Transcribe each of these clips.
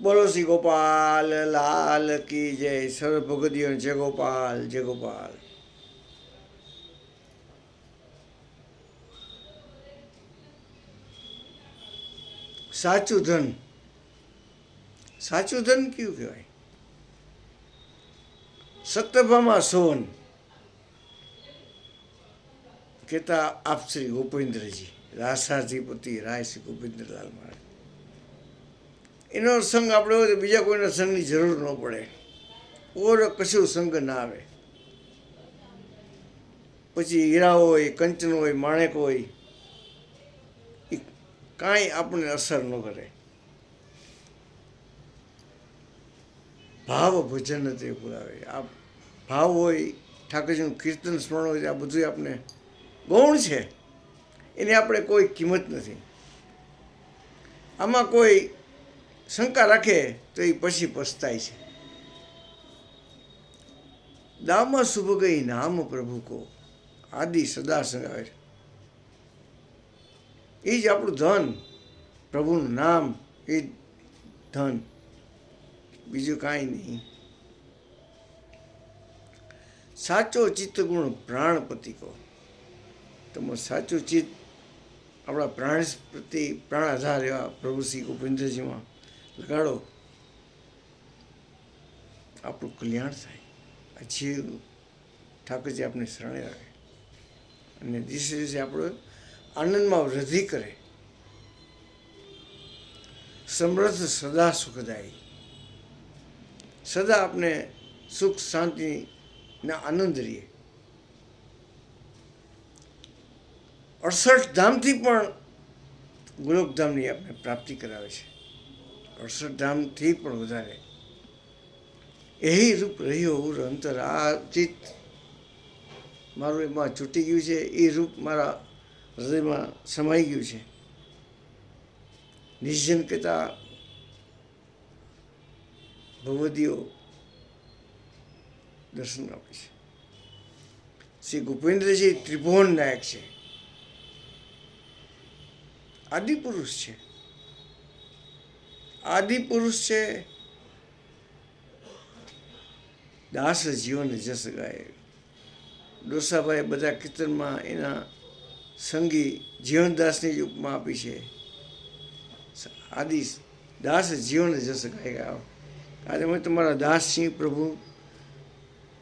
બોલો શ્રી ગોપાલ, લાલ કી જય. સર્વ ભગતીઓ જય ગોપાલ જય ગોપાલ. સાચું ધન. સાચું ધન કયું કહેવાય? સત્યભામાં સોન. કહેતા આપ શ્રી ગોપેન્દ્રજી રાસાધિપતિ રાય શ્રી ગોપેન્દ્રલાલ મહારાજ. એનો સંગ આપણે હોય તો બીજા કોઈના સંગની જરૂર ન પડે. ઓર કશું સંગ ના આવે. પછી હીરા હોય, કંચન હોય, માણેક હોય, એ કાંઈ આપણને અસર ન કરે. ભાવ ભજન તે પુરાવે. આ ભાવ હોય, ઠાકોરજીનું કીર્તન, સ્મરણ હોય, આ બધું આપણે ગૌણ છે. એની આપણે કોઈ કિંમત નથી. આમાં કોઈ શંકા રાખે તો એ પછી પસ્તાય છે. દામ શુભ ગઈ નામ પ્રભુ કો. આદિ સદા સંગાવે. છે એ જ આપણું ધન. પ્રભુનું નામ એ ધન. બીજું કાંઈ નહીં. સાચો ચિત્તગુણ પ્રાણપતિ કહો તમે સાચું ચિત્ત આપણા પ્રાણ પ્રતિ પ્રાણ આધાર એવા પ્રભુ શ્રી ગોવિંદજીમાં લગાડો. આપણું કલ્યાણ થાય. આ જીવ ઠાકોરજી આપણે શરણે આવે. અને દિવસે દિવસે આપણો આનંદમાં વૃદ્ધિ કરે. સમૃદ્ધ સદા સુખદાયી. સદા આપણે સુખ શાંતિ ને આનંદ રહીએ અડસઠ ધામથી પણ ગોલોકધામની આપણે પ્રાપ્તિ કરાવે છે. અડસઠ ધામથી પણ વધારે. એ રૂપ રહ્યો ઉર અંતર. આ ચિત્ત મારું એમાં છૂટી ગયું છે. એ રૂપ મારા હૃદયમાં સમાઈ ગયું છે. નિર્જન કરતા ભગવદીઓ દર્શન આપે છે. શ્રી ગોપેન્દ્રજી ત્રિભુવન નાયક છે. આદિપુરુષ છે. આદિ પુરુષ છે. દાસ જીવન જસ ગાય. ડોસાભાઈ બધા કીર્તનમાં એના સંગી જીવનદાસની જ ઉપમા આપી છે. આદિ દાસ જીવન જસ ગાય આજે અમે તમારા દાસ છીએ પ્રભુ.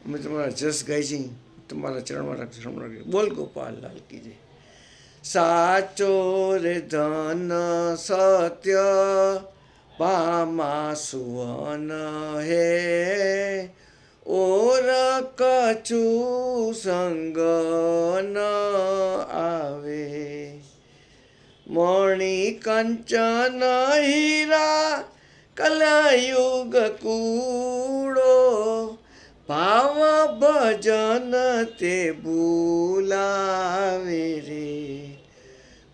અમે તમારા જસ ગાય છીએ. તમારા ચરણમાં રાખ બોલ ગોપાલ લાલ કીજે સાચો રે ધન સત્ય પામા સુવન હે. ઓર કચુ સંગ ન આવે. મણિ કંચન હીરા કલયુગ કૂડો ભાવ ભજન તે ભૂલાવે રે.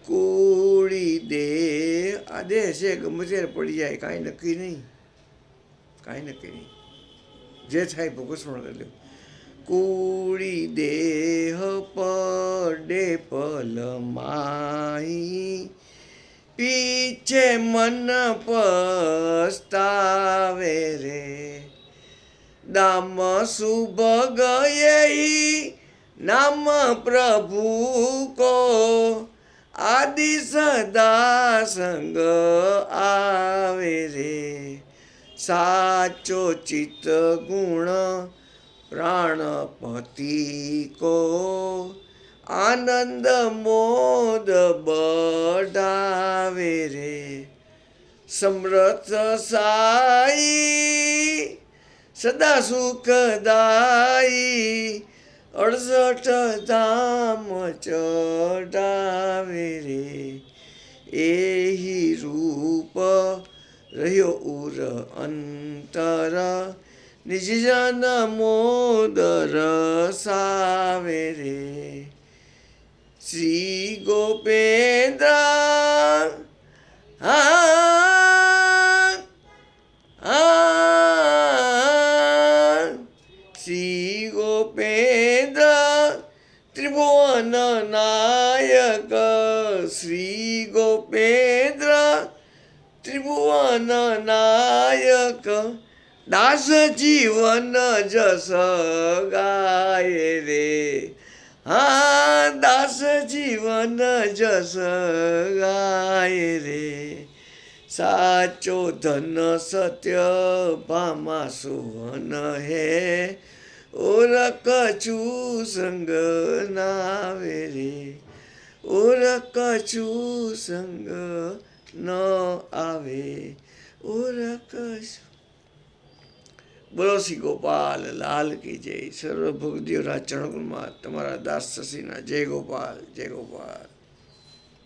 કુડી દે. આ દેહ છે ગમે ત્યારે પડી જાય, કાંઈ નક્કી નહીં. કાંઈ નક્કી નહીં. જે થાય ભગવસ્મરણ કરી લે. કોળી દેહ પડે પલમાઈ પીછે મન પસ્તાવે રે. દામ શુભ ગયે નામ પ્રભુ કો આદિ સદા સંગ આવે રે સાચો ચિત્ત ગુણ પ્રાણપતિ કો આનંદ મોદ બઢાવે રે સમર્થ સાઈ સદા સુખદાયી અડસઠ ધામ ચડાવે રે. એહી રૂપ રહ્યો ઉર અંતર. નિજ જન મોદર સાવે રે. શ્રી ગોપેન્દ્ર ત્રિભુવન નાયક શ્રી ગોપેન્દ્ર ત્રિભુવન નાયક દાસ જીવન જસ ગાય રે હા દાસ જીવન જસ ગાય રે સાચો ધન સત્ય પામા સુવન હે ઓરક છું સંગ નાવે રે. ઓર છું સંગ ન આવે. ઓર કશું બોલો શ્રી ગોપાલ, લાલ કી જય. સર્વ ભગદેવરા ચરણમાં તમારા દાસ શશીના જય ગોપાલ જય ગોપાલ.